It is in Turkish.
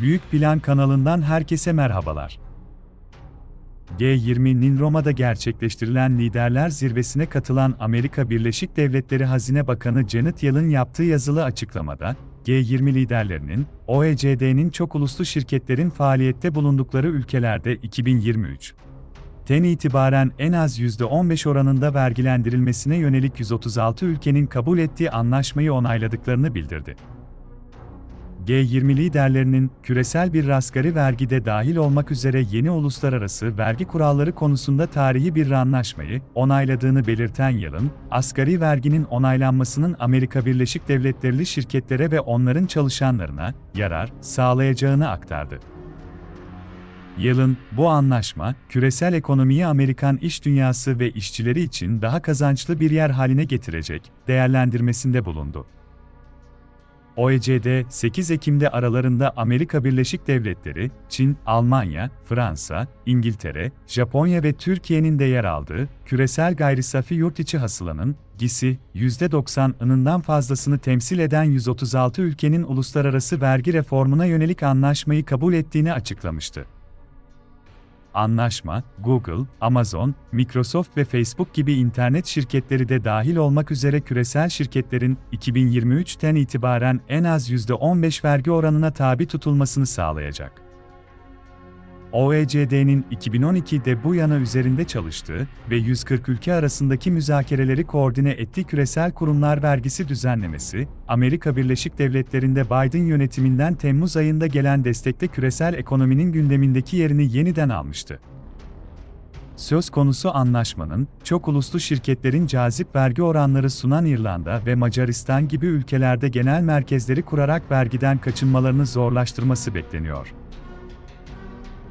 Büyük Plan kanalından herkese merhabalar. G20'nin Roma'da gerçekleştirilen liderler zirvesine katılan Amerika Birleşik Devletleri Hazine Bakanı Janet Yellen yaptığı yazılı açıklamada, G20 liderlerinin, OECD'nin çok uluslu şirketlerin faaliyette bulundukları ülkelerde 2023 ten itibaren en az %15 oranında vergilendirilmesine yönelik 136 ülkenin kabul ettiği anlaşmayı onayladıklarını bildirdi. G20 liderlerinin küresel bir asgari vergide dahil olmak üzere yeni uluslararası vergi kuralları konusunda tarihi bir anlaşmayı onayladığını belirten Yalın, asgari verginin onaylanmasının Amerika Birleşik Devletleri şirketlere ve onların çalışanlarına yarar sağlayacağını aktardı. Yalın, bu anlaşma, küresel ekonomiyi Amerikan iş dünyası ve işçileri için daha kazançlı bir yer haline getirecek, değerlendirmesinde bulundu. OECD, 8 Ekim'de aralarında Amerika Birleşik Devletleri, Çin, Almanya, Fransa, İngiltere, Japonya ve Türkiye'nin de yer aldığı, küresel gayri safi yurt içi hasılanın, GİS'i, %90'ından fazlasını temsil eden 136 ülkenin uluslararası vergi reformuna yönelik anlaşmayı kabul ettiğini açıklamıştı. Anlaşma, Google, Amazon, Microsoft ve Facebook gibi internet şirketleri de dahil olmak üzere küresel şirketlerin 2023'ten itibaren en az %15 vergi oranına tabi tutulmasını sağlayacak. OECD'nin 2012'de bu yana üzerinde çalıştığı ve 140 ülke arasındaki müzakereleri koordine ettiği küresel kurumlar vergisi düzenlemesi, Amerika Birleşik Devletleri'nde Biden yönetiminden Temmuz ayında gelen destekte küresel ekonominin gündemindeki yerini yeniden almıştı. Söz konusu anlaşmanın, çok uluslu şirketlerin cazip vergi oranları sunan İrlanda ve Macaristan gibi ülkelerde genel merkezleri kurarak vergiden kaçınmalarını zorlaştırması bekleniyor.